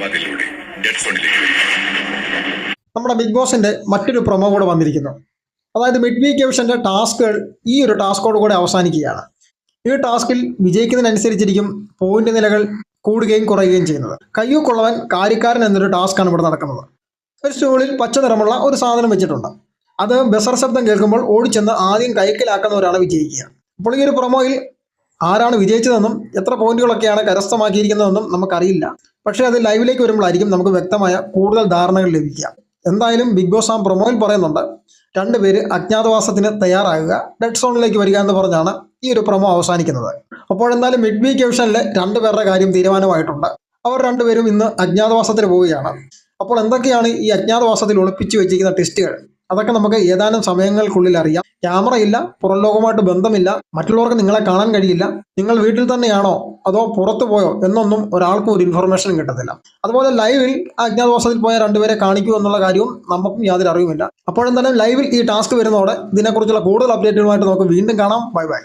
Dead സോണിലേക്ക് നമ്മുടെ big ബോസിന്റെ മറ്റൊരു പ്രൊമോ കൂടെ വന്നിരിക്കുന്നു. അതായത് മിഡ് വീക്ക് എവിഷന്റെ ടാസ്കുകൾ ഈ ഒരു ടാസ്കോട് കൂടെ അവസാനിക്കുകയാണ്. ഈ ടാസ്കിൽ വിജയിക്കുന്നതിനനുസരിച്ചിരിക്കും പോയിന്റ് നിലകൾ കൂടുകയും കുറയുകയും ചെയ്യുന്നത്. കയ്യൂക്കുള്ളവൻ കാര്യക്കാരൻ എന്നൊരു ടാസ്ക്കാണ് ഇവിടെ നടക്കുന്നത്. ഒരു സ്റ്റൂളിൽ പച്ച നിറമുള്ള ഒരു സാധനം വെച്ചിട്ടുണ്ട്. അത് ബസർ ശബ്ദം കേൾക്കുമ്പോൾ ഓടിച്ചെന്ന് ആദ്യം കൈക്കലാക്കുന്നവരാണ് വിജയിക്കുക. അപ്പോൾ ഈ ഒരു പ്രൊമോയിൽ ആരാണ് വിജയിച്ചതെന്നും എത്ര പോയിന്റുകളൊക്കെയാണ് കരസ്ഥമാക്കിയിരിക്കുന്നതെന്നും നമുക്കറിയില്ല. പക്ഷേ അത് ലൈവിലേക്ക് വരുമ്പോഴായിരിക്കും നമുക്ക് വ്യക്തമായ കൂടുതൽ ധാരണകൾ ലഭിക്കുക. എന്തായാലും ബിഗ് ബോസ് ആ പ്രൊമോയിൽ പറയുന്നുണ്ട് രണ്ടുപേര് അജ്ഞാതവാസത്തിന് തയ്യാറാകുക ഡെഡ് സോണിലേക്ക് വരിക എന്ന് പറഞ്ഞാണ് ഈ ഒരു പ്രൊമോ അവസാനിക്കുന്നത്. അപ്പോൾ എന്തായാലും മിഡ് വീക്ക് എവിഷനിലെ രണ്ടുപേരുടെ കാര്യം തീരുമാനമായിട്ടുണ്ട്. അവർ രണ്ടുപേരും ഇന്ന് അജ്ഞാതവാസത്തിന് പോവുകയാണ്. അപ്പോൾ എന്തൊക്കെയാണ് ഈ അജ്ഞാതവാസത്തിൽ ഒളിപ്പിച്ചു വെച്ചിരിക്കുന്ന ടെസ്റ്റുകൾ? അതൊക്കെ നമുക്ക് ഏതാനും സമയങ്ങൾക്കുള്ളിൽ അറിയാം. ക്യാമറ ഇല്ല പുറം ലോകമായിട്ട് ബന്ധമില്ല മറ്റുള്ളവർക്ക് നിങ്ങളെ കാണാൻ കഴിയില്ല നിങ്ങൾ വീട്ടിൽ തന്നെയാണോ അതോ പുറത്തു പോയോ എന്നൊന്നും ഒരാൾക്കും ഒരു ഇൻഫർമേഷൻ കിട്ടത്തില്ല. അതുപോലെ ലൈവിൽ അജ്ഞാതവാസത്തിൽ പോയ രണ്ടുപേരെ കാണിക്കൂ എന്നുള്ള കാര്യവും നമുക്കും യാതൊരു അറിവുമില്ല. അപ്പോഴെന്തായാലും ലൈവിൽ ഈ ടാസ്ക് വരുന്നതോടെ ഇതിനെക്കുറിച്ചുള്ള കൂടുതൽ അപ്ഡേറ്റുകളുമായിട്ട് നമുക്ക് വീണ്ടും കാണാം. Bye bye